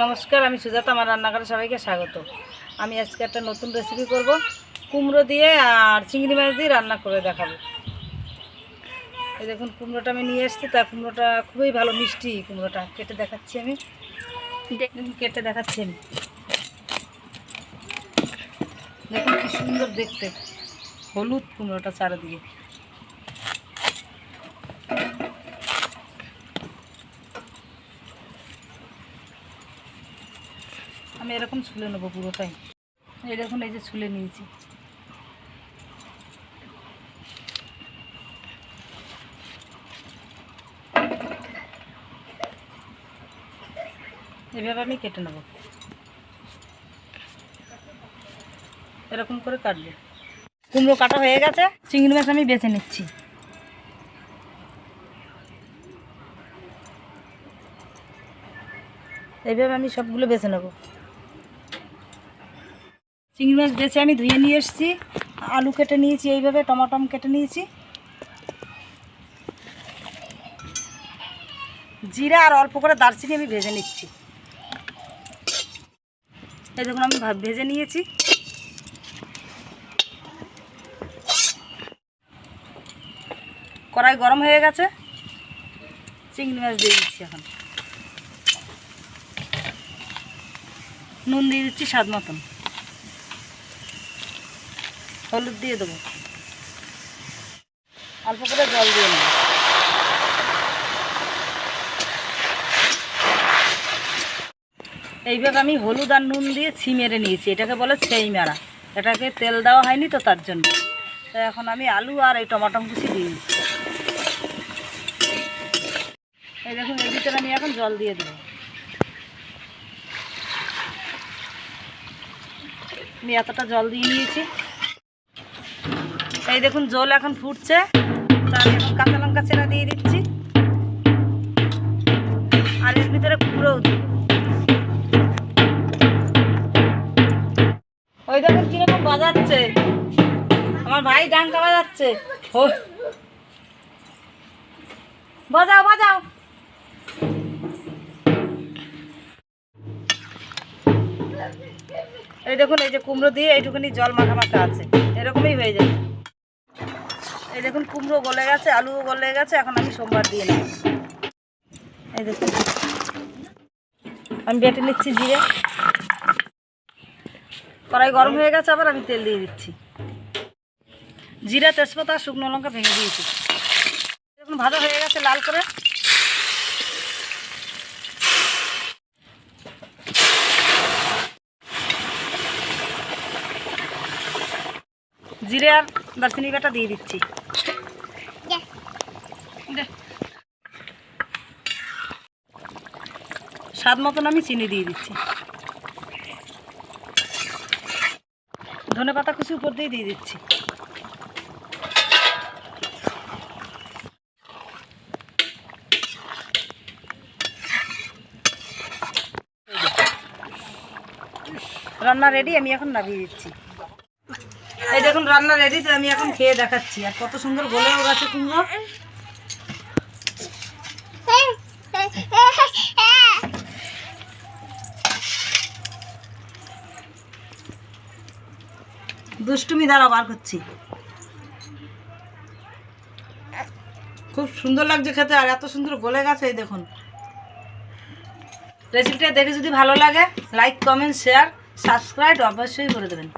নমস্কার, আমি সুজাতা, আমার রান্নাঘরে সবাইকে স্বাগত। আমি আজকে একটা নতুন রেসিপি করব। কুমড়ো দিয়ে আর চিংড়ি মাছ দিয়ে রান্না করে দেখাবো। এই দেখুন, কুমড়োটা আমি নিয়ে এসেছি। তা কুমড়োটা খুবই ভালো, মিষ্টি কুমড়োটা। কেটে দেখাচ্ছি আমি। দেখুন, কেটে দেখাচ্ছি আমি। দেখুন, কি সুন্দর দেখতে। হলুদ কুমড়োটা চারিদিকে। আমি এরকম ছুলে নেব পুরোটাই। এই দেখুন, এই যে ছুলে নিয়েছি। এভাবে আমি কেটে নেব। এরকম করে কাটবো। কুমড়ো কাটা হয়ে গেছে, চিংড়ি মাছ আমি বেছে নিচ্ছি। এইভাবে আমি সবগুলো বেছে নেব। চিংড়ি মাছ বেছে আমি ধুয়ে নিয়ে এসেছি। আলু কেটে নিয়েছি এইভাবে, টমাটম কেটে নিয়েছি। জিরা আর অল্প করে দারচিনি আমি ভেজে নিচ্ছি। এই দেখুন, আমি ভেজে নিয়েছি। কড়াই গরম হয়ে গেছে। চিংড়ি মাছ দিয়ে দিচ্ছি এখন। নুন দিয়ে দিচ্ছি স্বাদ মতন। হলুদ দিয়ে দেবো। অল্প করে জল দিয়ে নেব। এইভাবে আমি হলুদ আর নুন দিয়ে ছি মেরে নিয়েছি। এটাকে বলে সেই মেরা। এটাকে তেল দেওয়া হয়নি তো তার জন্য। তো এখন আমি আলু আর এই টমাটম কুচি দিচ্ছি এই দেখুন, এর ভিতরে আমি এখন জল দিয়ে দেবো। আমি এতটা জল দিয়ে নিয়েছি। এই দেখুন, জল এখন ফুটছে। এখন কাঁচা লঙ্কা চেরা দিয়ে দিচ্ছি। আর এর ভিতরে কুমড়োও ওই দেখুন কীরকম বাজাচ্ছে। আমার ভাই ডাঙ্কা বাজাচ্ছে। বাজাও বাজাও। এই দেখুন, এই যে কুমড়ো দিয়ে এইটুকুনি জল মাখা মাখা আছে। এরকমই হয়ে যাবে। এই দেখুন, কুমড়ো গলে গেছে, আলুও গলে গেছে, এখন আমি সোমবার দিয়ে নেব। এই দেখুন। আমি বেটে নিচ্ছি জিরে। কড়াই গরম হয়ে গেছে, আবার আমি তেল দিয়ে দিচ্ছি। জিরা, তেজপাতা, শুকনো লঙ্কা ভেঙে দিয়েছি। দেখুন, ভাজা হয়ে গেছে লাল করে। জিরে আর দারচিনি বাটা দিয়ে দিচ্ছি। স্বাদ মতন আমি চিনি দিয়ে দিচ্ছি। ধনে পাতা কুচি উপর দিয়ে দিয়ে দিচ্ছি। রান্না রেডি আমি এখন নামিয়ে দিচ্ছি। এই দেখুন, রান্না রেডি তো আমি এখন খেয়ে দেখাচ্ছি। আর কত সুন্দর গলেও গেছে কুমড়ো। দুষ্টুমি দ্বারা বার করছি। খুব সুন্দর লাগছে খেতে, আর এত সুন্দর গলে গেছে, এই দেখুন। রেসিপিটা দেখে যদি ভালো লাগে লাইক কমেন্ট শেয়ার সাবস্ক্রাইব অবশ্যই করে দেবেন।